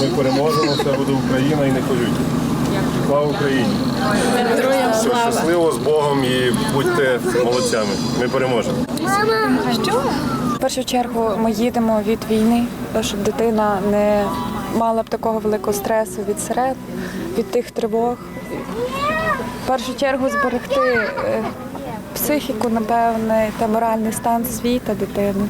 Ми переможемо, все буде Україна і не хвилюйтесь. Слава Україні! Все щасливо з Богом і будьте молодцями. Ми переможемо. В першу чергу ми їдемо від війни, щоб дитина не мала б такого великого стресу від серед, від тих тривог. В першу чергу зберегти е, психіку, напевне, та моральний стан світа дитини.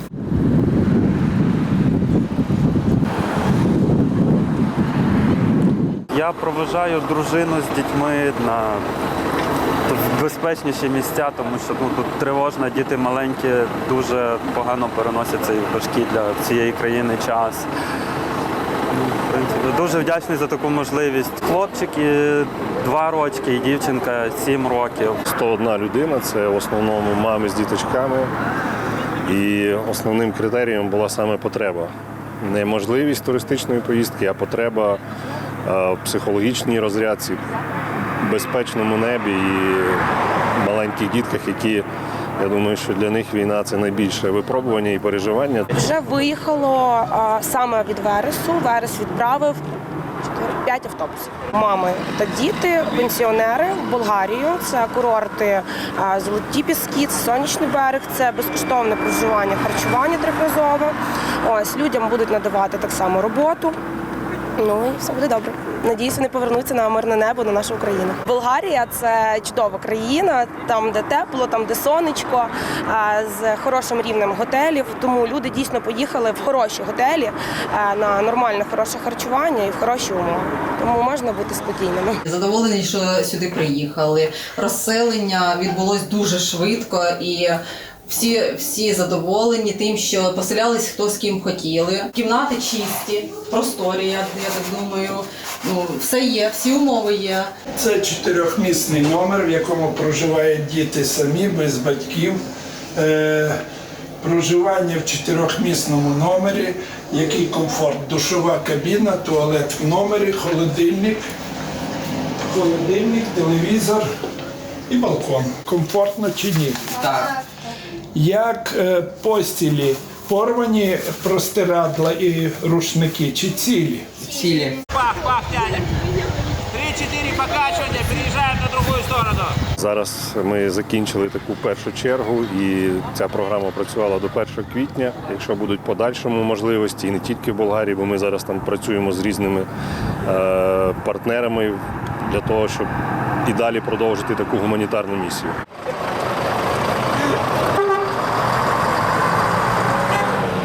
Я проважаю дружину з дітьми на безпечніші місця, тому що ну, тут тривожно, діти маленькі, дуже погано переносять цей важкий для цієї країни час. Ну, Дуже вдячний за таку можливість. Хлопчики два рочки і дівчинка сім років. 101 людина це в основному мами з діточками. І основним критерієм була саме потреба. Не можливість туристичної поїздки, а потреба психологічній розрядці, безпечному небі і маленьких дітках, які, я думаю, що для них війна це найбільше випробування і переживання. Вже виїхало а, саме від Вересу. Верес відправив 5 автобусів. Мами та діти, пенсіонери в Болгарію. Це курорти а, Золоті Піски, це сонячний берег, це безкоштовне проживання, харчування трьохразове. Ось людям будуть надавати так само роботу. Ну і все буде добре. Надіюсь, вони повернуться на мирне небо на нашу Україну. Болгарія це чудова країна, там де тепло, там де сонечко, з хорошим рівнем готелів. Тому люди дійсно поїхали в хороші готелі на нормальне хороше харчування і в хороші умови. Тому можна бути спокійними. Задоволені, що сюди приїхали. Розселення відбулось дуже швидко і. Всі, всі задоволені тим, що поселялись хто з ким хотіли. Кімнати чисті, просторі, я, я так думаю. Ну, все є, всі умови є. Це чотирьохмісний номер, в якому проживають діти самі, без батьків. Е, проживання в чотирьохмісному номері, який комфорт, душова кабіна, туалет в номері, холодильник, холодильник, телевізор і балкон. Комфортно чи ні? Так. Як е, постілі порвані простирадла і рушники чи цілі? Цілі. Пах, пах, тянем. Три-четыре покачивания, переезжаем на другую сторону. Зараз ми закінчили таку першу чергу, і ця програма працювала до 1 квітня. Якщо будуть подальшому можливості, і не тільки в Болгарії, бо ми зараз там працюємо з різними е, партнерами для того, щоб і далі продовжити таку гуманітарну місію.